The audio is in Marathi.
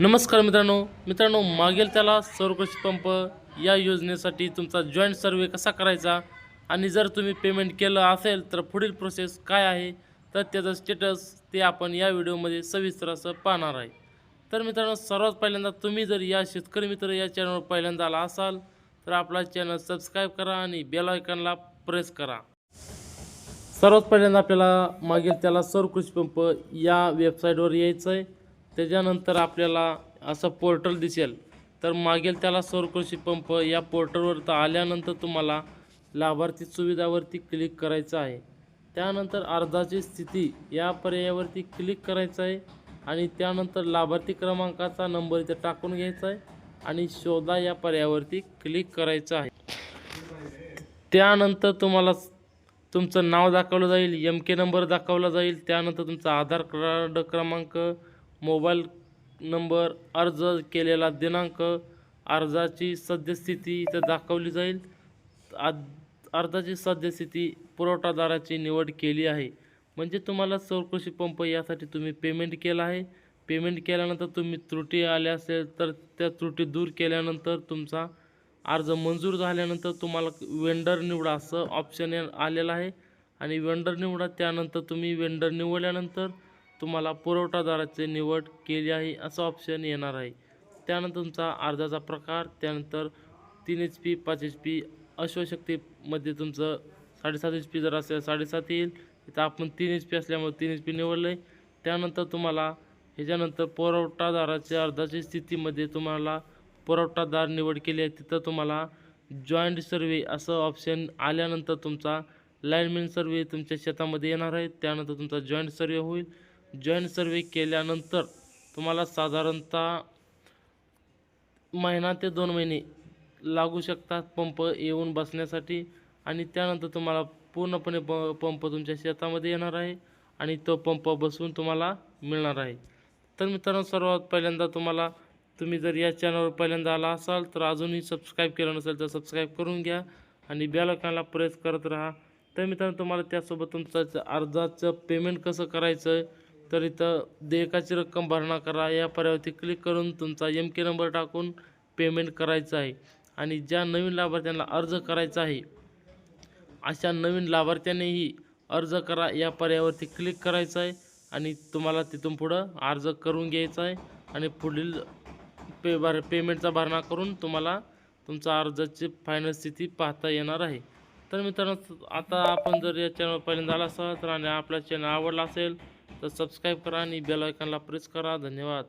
नमस्कार मित्रांनो. मित्रांनो मागेल त्याला सौरकृषी पंप या योजनेसाठी तुमचा जॉईंट सर्वे कसा करायचा? आणि जर तुम्ही पेमेंट केलं असेल तर पुढील प्रोसेस काय आहे? तर त्याचं स्टेटस ते आपण या व्हिडिओमध्ये सविस्तर असं पाहणार आहे. तर मित्रांनो सर्वात पहिल्यांदा तुम्ही जर या शेतकरी मित्र या चॅनलवर पहिल्यांदा आला असाल तर आपला चॅनल सबस्क्राईब करा आणि बेलायकनला प्रेस करा. सर्वात पहिल्यांदा आपल्याला मागील त्याला सौरकृषी पंप या वेबसाईटवर यायचं आहे त्याच्यानंतर आपल्याला असं पोर्टल दिसेल. तर मागेल त्याला सौरकृषी पंप या पोर्टलवर तर आल्यानंतर तुम्हाला लाभार्थी सुविधावरती क्लिक करायचं आहे. त्यानंतर अर्जाची स्थिती या पर्यायावरती क्लिक करायचं आहे आणि त्यानंतर लाभार्थी क्रमांकाचा नंबर इथे टाकून घ्यायचा आहे आणि शोधा या पर्यायावरती क्लिक करायचं आहे. त्यानंतर तुम्हाला तुमचं नाव दाखवलं जाईल एम के नंबर दाखवला जाईल त्यानंतर तुमचा आधार कार्ड क्रमांक मोबाईल नंबर अर्ज केलेला दिनांक अर्जाची सद्यस्थिती इथं दाखवली जाईल. आद अर्जाची सद्यस्थिती पुरवठादाराची निवड केली आहे. म्हणजे तुम्हाला सौरकृषी पंप यासाठी तुम्ही पेमेंट केला आहे. पेमेंट केल्यानंतर तुम्ही त्रुटी आल्या असेल तर त्या त्रुटी दूर केल्यानंतर तुमचा अर्ज मंजूर झाल्यानंतर तुम्हाला वेंडर निवडा असं ऑप्शन आलेलं आहे. आणि वेंडर निवडा त्यानंतर तुम्ही वेंडर निवडल्यानंतर तुम्हाला पुरवठादाराचे निवड केली आहे असं ऑप्शन येणार आहे. त्यानंतर तुमचा अर्जाचा प्रकार त्यानंतर तीन एच पी पाच एच पी अश्वशक्तीमध्ये तुमचं साडेसात एच पी जर असेल साडेसात येईल. इथं आपण तीन एच पी असल्यामुळे तीन एच पी निवडलं आहे त्यानंतर तुम्हाला ह्याच्यानंतर पुरवठादाराच्या अर्जाची स्थितीमध्ये तुम्हाला पुरवठादार निवड केली आहे. तिथं तुम्हाला जॉईंट सर्वे असं ऑप्शन आल्यानंतर तुमचा लाईनमॅन सर्वे तुमच्या शेतामध्ये येणार आहे. त्यानंतर तुमचा जॉईंट सर्वे होईल. जॉईंट सर्वे केल्यानंतर तुम्हाला साधारणतः महिना ते दोन महिने लागू शकतात पंप येऊन बसण्यासाठी आणि त्यानंतर तुम्हाला पूर्णपणे प पंप तुमच्या शेतामध्ये येणार आहे आणि तो पंप बसवून तुम्हाला मिळणार आहे. तर मित्रांनो सर्वात पहिल्यांदा तुम्हाला तुम्ही जर या चॅनलवर पहिल्यांदा आला असाल तर अजूनही सबस्क्राईब केलं नसेल तर सबस्क्राईब करून घ्या आणि बेल प्रेस करत राहा. तर मित्रांनो तुम्हाला त्यासोबत तुमचं अर्जाचं पेमेंट कसं करायचं तर इथं देयकाची रक्कम भरणा करा. या पर्यावरती क्लिक करून तुमचा एम के नंबर टाकून पेमेंट करायचं आहे. आणि ज्या नवीन लाभार्थ्यांना अर्ज करायचा आहे अशा नवीन लाभार्थ्यांनीही अर्ज करा. या पर्यावरती क्लिक करायचं आहे आणि तुम्हाला तिथून पुढं अर्ज करून घ्यायचा आहे. आणि पुढील पे भर पेमेंटचा भरणा करून तुम्हाला तुमचा अर्जाची फायनल स्थिती पाहता येणार आहे. तर मित्रांनो आता आपण जर या चॅनल पहिल्यांदा आला असाल तर आणि आपला चॅनल आवडला असेल तर सबस्क्राईब करा आणि बेल आयकॉनला प्रेस करा. धन्यवाद.